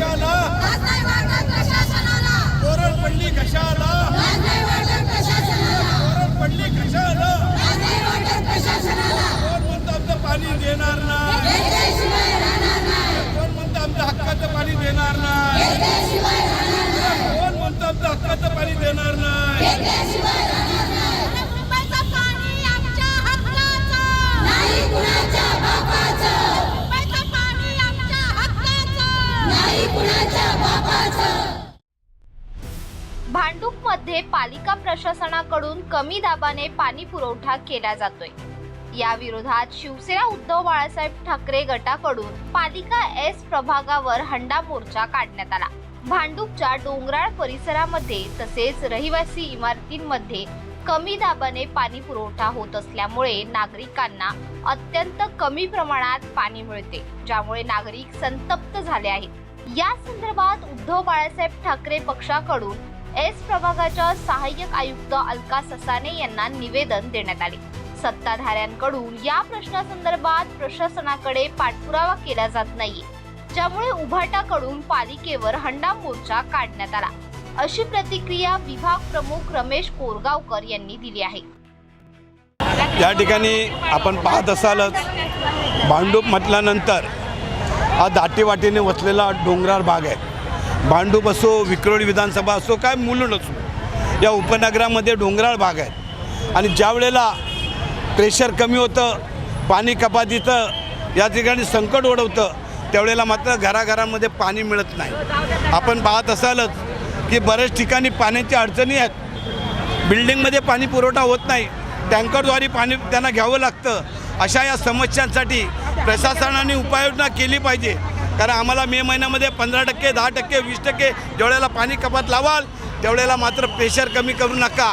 कशाला? कोरड पडली कशाला? कोरड पडली कशाला? कोण म्हणतं आमचं पाणी देणार नाही? कोण म्हणतं आमच्या हक्काचं पाणी देणार नाही? कोण म्हणतं आमचं हक्काचं पाणी देणार नाही? भांडूपमध्ये पालिका प्रशासनाकडून कमी दाबाने पाणी पुरवठा केला जातोय. या विरोधात शिवसेना उद्धव बाळासाहेब ठाकरे गटाकडून पालिका एस प्रभागावर हंडा मोर्चा काढण्यात आला. भांडूपच्या डोंगराळ परिसरामध्ये तसेच रहिवासी इमारतींमध्ये कमी दाबाने पाणी पुरवठा होत असल्यामुळे नागरिकांना अत्यंत कमी प्रमाणात पाणी मिळते ज्यामुळे नागरिक संतप्त झाले आहेत. या संदर्भात उद्धव बाळासाहेब ठाकरे पक्षाकडून एस प्रभागाच्या सहाय्यक आयुक्त अलका ससाने यांना निवेदन देण्यात आले. सत्ताधाऱ्यांकडून या प्रश्नासंदर्भात प्रशासनाकडे पाठपुरावा केला जात नाही ज्यामुळे उभाटाकडून पालिकेवर हंडा मोर्चा काढण्यात आला. अशी प्रतिक्रिया विभाग प्रमुख रमेश कोरगावकर यांनी दिली आहे. या ठिकाणी आपण पाहत असालच भांडूप म्हटल्यानंतर हा दाटीवाटीने वसलेला डोंगराळ भाग आहे. भांडूप असो विक्रोळी विधानसभा असो काय मुलुंड असो या उपनगरामध्ये डोंगराळ भाग आहे आणि ज्या वेळेला प्रेशर कमी होतं पाणी कपातीचं या ठिकाणी संकट ओढवतं त्यावेळेला मात्र घराघरांमध्ये पाणी मिळत नाही. आपण पाहत असालच की बऱ्याच ठिकाणी पाण्याच्या अडचणी आहेत. बिल्डिंगमध्ये पाणी पुरवठा होत नाही. टँकरद्वारे पाणी त्यांना घ्यावं लागतं. अशा या समस्यांसाठी प्रशासनाने उपाययोजना केली पाहिजे. कारण आम्हाला मे महिन्यामध्ये पंधरा टक्के दहा टक्के वीस टक्के जेवढ्याला पाणी कपात लावाल तेवढ्याला मात्र प्रेशर कमी करू नका.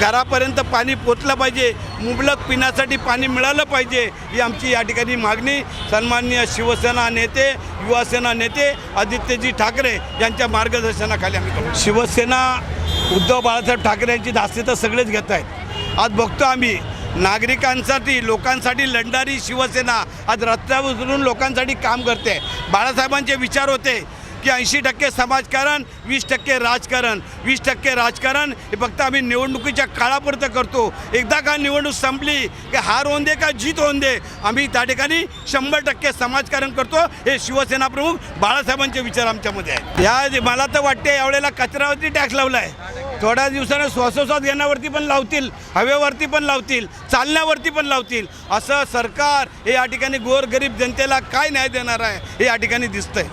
घरापर्यंत पाणी पोचलं पाहिजे मुबलक पिण्यासाठी पाणी मिळालं पाहिजे ही आमची या ठिकाणी मागणी. सन्माननीय शिवसेना नेते युवासेना नेते आदित्यजी ठाकरे यांच्या मार्गदर्शनाखाली आम्ही करू. शिवसेना उद्धव बाळासाहेब ठाकरे यांची धास्ती तर सगळेच घेत आहेत. आज बघतो आम्ही नागरिकांसाठी लोकांसाठी लढणारी शिवसेना आज रस्त्यावर उतरून लोकांसाठी काम करते. बाळासाहेबांचे विचार होते की ऐंशी टक्के समाजकारण वीस टक्के राजकारण. वीस टक्के राजकारण हे फक्त आम्ही निवडणुकीच्या काळापुरतं करतो. एकदा का निवडणूक संपली की हार होऊन दे का जीत होऊन दे आम्ही त्या ठिकाणी शंभर टक्के समाजकारण करतो. हे शिवसेना प्रमुख बाळासाहेबांचे विचार आमच्यामध्ये आहेत. या मला तर वाटते यावेळेला कचऱ्यावरती टॅक्स लावला आहे थोड्या दिवसानं श्वासोश्वास घेण्यावरती पण लावतील हवेवरती पण लावतील चालण्यावरती पण लावतील. असं सरकार हे या ठिकाणी गोरगरीब जनतेला काय न्याय देणार आहे हे या ठिकाणी दिसतंय.